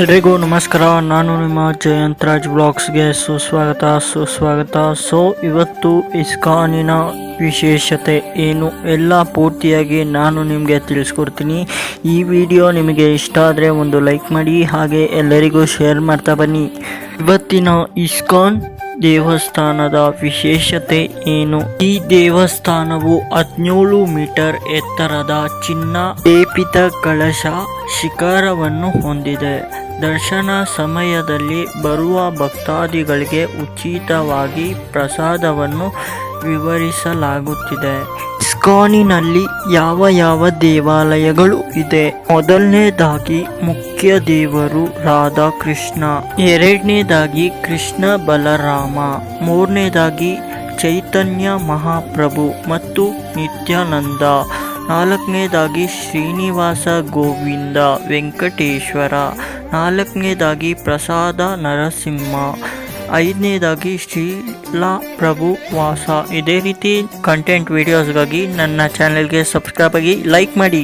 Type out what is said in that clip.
ಎಲ್ರಿಗೂ ನಮಸ್ಕಾರ. ನಾನು ನಿಮ್ಮ ಜಯಂತರಾಜ್ ಬ್ಲಾಗ್ಸ್ಗೆ ಸುಸ್ವಾಗತ ಸುಸ್ವಾಗತ. ಸೊ ಇವತ್ತು ಇಸ್ಕಾನಿನ ವಿಶೇಷತೆ ಏನು? ಎಲ್ಲ ಪೂರ್ತಿಯಾಗಿ ನಾನು ನಿಮಗೆ ತಿಳಿಸ್ಕೊಡ್ತೀನಿ. ಈ ವಿಡಿಯೋ ನಿಮಗೆ ಇಷ್ಟ ಆದರೆ ಒಂದು ಲೈಕ್ ಮಾಡಿ, ಹಾಗೆ ಎಲ್ಲರಿಗೂ ಶೇರ್ ಮಾಡ್ತಾ ಬನ್ನಿ. ಇವತ್ತಿನ ಇಸ್ಕಾನ್ ದೇವಸ್ಥಾನದ ವಿಶೇಷತೆ ಏನು? ಈ ದೇವಸ್ಥಾನವು ಹದಿನೇಳು ಮೀಟರ್ ಎತ್ತರದ ಚಿನ್ನ, ಲೇಪಿತ ಕಳಶ ಶಿಖರವನ್ನು ಹೊಂದಿದೆ. ದರ್ಶನ ಸಮಯದಲ್ಲಿ ಬರುವ ಭಕ್ತಾದಿಗಳಿಗೆ ಉಚಿತವಾಗಿ ಪ್ರಸಾದವನ್ನು ವಿವರಿಸಲಾಗುತ್ತಿದೆ. ಇಸ್ಕಾನಿನಲ್ಲಿ ಯಾವ ಯಾವ ದೇವಾಲಯಗಳು ಇದೆ? ಮೊದಲನೇದಾಗಿ ಮುಖ್ಯ ದೇವರು ರಾಧಾಕೃಷ್ಣ, ಎರಡನೇದಾಗಿ ಕೃಷ್ಣ ಬಲರಾಮ, ಮೂರನೇದಾಗಿ ಚೈತನ್ಯ ಮಹಾಪ್ರಭು ಮತ್ತು ನಿತ್ಯಾನಂದ, ನಾಲ್ಕನೇದಾಗಿ ಶ್ರೀನಿವಾಸ ಗೋವಿಂದ ವೆಂಕಟೇಶ್ವರ. ನಾಲ್ಕನೇದಾಗಿ ಪ್ರಸಾದ ನರಸಿಂಹ, ಐದನೇದಾಗಿ ಶೀಲಾ ಪ್ರಭು ವಾಸ. ಇದೇ ರೀತಿ ಕಂಟೆಂಟ್ ವಿಡಿಯೋಸ್ಗಾಗಿ ನನ್ನ ಚಾನೆಲ್ಗೆ ಸಬ್ಸ್ಕ್ರೈಬ್ ಆಗಿ ಲೈಕ್ ಮಾಡಿ.